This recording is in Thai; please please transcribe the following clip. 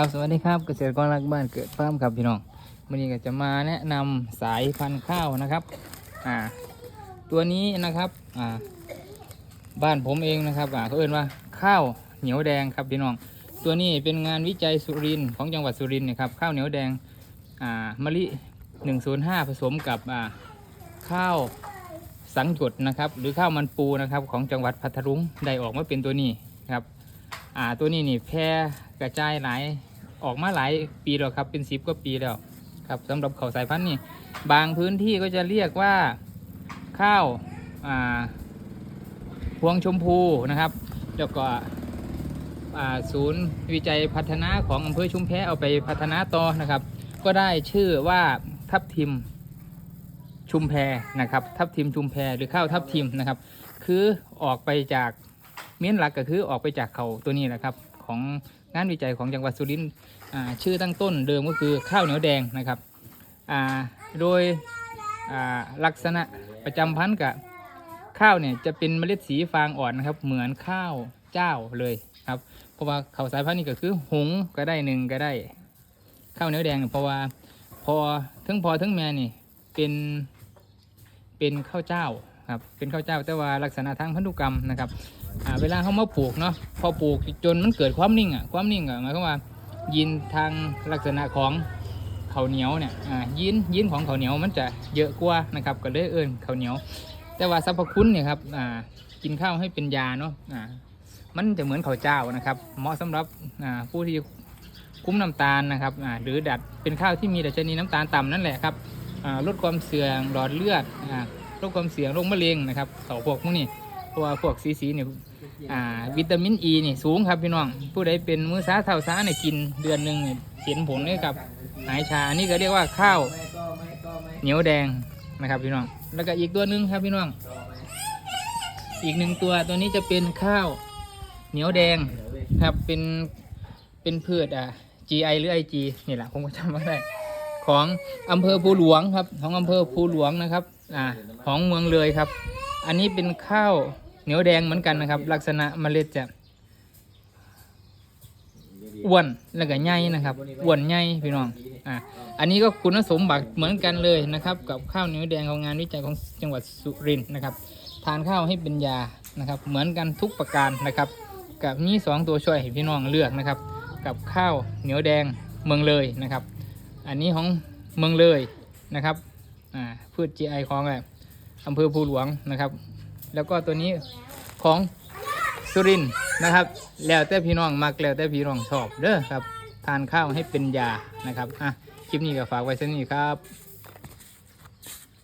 ครับสวัสดีครับเกษตรกรรักบ้านเกิดฟาร์มครับพี่น้องวันนี้ก็จะมาแนะนำสายพันธุ์ข้าวนะครับอ่าตัวนี้นะครับอ่าบ้านผมเองนะครับอ่าเขาเอ่นว่าข้าวเหนียวแดงครับพี่น้อง ตัวนี้เป็นงานวิจัยสุรินของจังหวัดสุรินทร์นะครับข้าวเหนียวแดงอ่ามะลิ 105 ผสมกับอ่าข้าวสังจดนะครับหรือข้าวมันปูนะครับของจังหวัดพัทลุงได้ออกมาเป็นตัวนี้ครับอ่าตัวนี้นี่แพร่กระจายหลาย ออกมาหลายปีแล้วครับเป็นสิบกว่าปีแล้วครับสำหรับเขาวสายพันธุ์นี่บางพื้นที่ก็จะเรียกว่าข้าวอ่าพวงชมพูนะครับแล้วก็ศูนย์วิจัยพัฒนาของอำเภอชุมแพเอาไปพัฒนาต่อนะครับ ก็ได้ชื่อว่าทับทิมชุมแพนะครับ ทับทิมชุมแพหรือข้าวทับทิมนะครับ คือออกไปจากเมี้นหลักก็คือออกไปจากเขาตัวนี้แหละครับ ของงานวิจัยของจังหวัดสุรินทร์ชื่อตั้งต้นเดิมก็คือข้าวเหนียวแดงนะครับโดยลักษณะประจำพันธุ์กับข้าวเนี่ยจะเป็นเมล็ดสีฟางอ่อนนะครับ เหมือนข้าวเจ้าเลยครับเพราะว่าข้าวสายพันธุ์นี้ก็คือหงก็ได้หนึ่งก็ได้ข้าวเหนียวแดงเนี่ยเพราะว่าพอทั้งพอทั้งแม่นี่เป็นเป็นข้าวเจ้า ครับเป็นข้าวเจ้าแต่ว่าลักษณะทางพันธุกรรมนะครับอ่าเวลาเขามาปลูกเนาะพอปลูกจนมันเกิดความนิ่งอะความนิ่งอะหมายความว่ายีนทางลักษณะของข้าวเหนียวเนี่ยอ่ายีนยีนของข้าวเหนียวมันจะเยอะกว่านะครับก็เลยเอิ้นข้าวเหนียว แต่ว่าสรรพคุณเนี่ยครับอ่ากินข้าวให้เป็นยาเนาะอ่ามันจะเหมือนข้าวเจ้านะครับ เหมาะสำหรับอ่าผู้ที่คุ้มน้ำตาลนะครับอ่าหรือดัดเป็นข้าวที่มีดัชนีน้ำตาลต่ำนั่นแหละครับลดความเสื่อมหลอดเลือด ลดความเสี่ยงโรคมะเร็งนะครับเขาพวกพวกนี้เพราะว่าพวกสีสีเนี่ยอ่าวิตามินอีนี่สูงครับพี่น้อง ผู้ใดเป็นมือซาเท่าซาเนี่ยกินเดือนหนึ่งเนี่ยเห็นผลเลยกับหายชาอันนี้ก็เรียกว่าข้าวเหนียวแดงนะครับพี่น้อง แล้วก็อีกตัวหนึ่งครับพี่น้อง อีกหนึ่งตัวตัวนี้จะเป็นข้าวเหนียวแดงครับเป็นเป็นพืชอ่า GI หรือ IG นี่แหละผมก็จำไม่ได้ของอำเภอภูหลวงครับ ของอำเภอภูหลวงนะครับ อ่าของเมืองเลยครับ อันนี้เป็นข้าวเหนียวแดงเหมือนกันนะครับ ลักษณะเมล็ดจะอ้วนแล้วก็ใหญ่นะครับอ้วนใหญ่พี่น้องอ่าอันนี้ก็คุณสมบัติเหมือนกันเลยนะครับ กับข้าวเหนียวแดงของงานวิจัยของจังหวัดสุรินทร์นะครับ ทานข้าวให้เป็นยานะครับ เหมือนกันทุกประการนะครับ กับมีสองตัวช่วยให้พี่น้องเลือกนะครับ กับข้าวเหนียวแดงเมืองเลยนะครับ อันนี้ของเมืองเลยนะครับ พืช GI ของแบบอำเภอภูหลวงนะครับ แล้วก็ตัวนี้ของสุรินนะครับ แล้วแต่พี่น้องมักแล้วแต่พี่น้องชอบเด้อครับ ทานข้าวให้เป็นยานะครับอะคลิปนี้ก็ฝากไว้เส้นนี้ครับ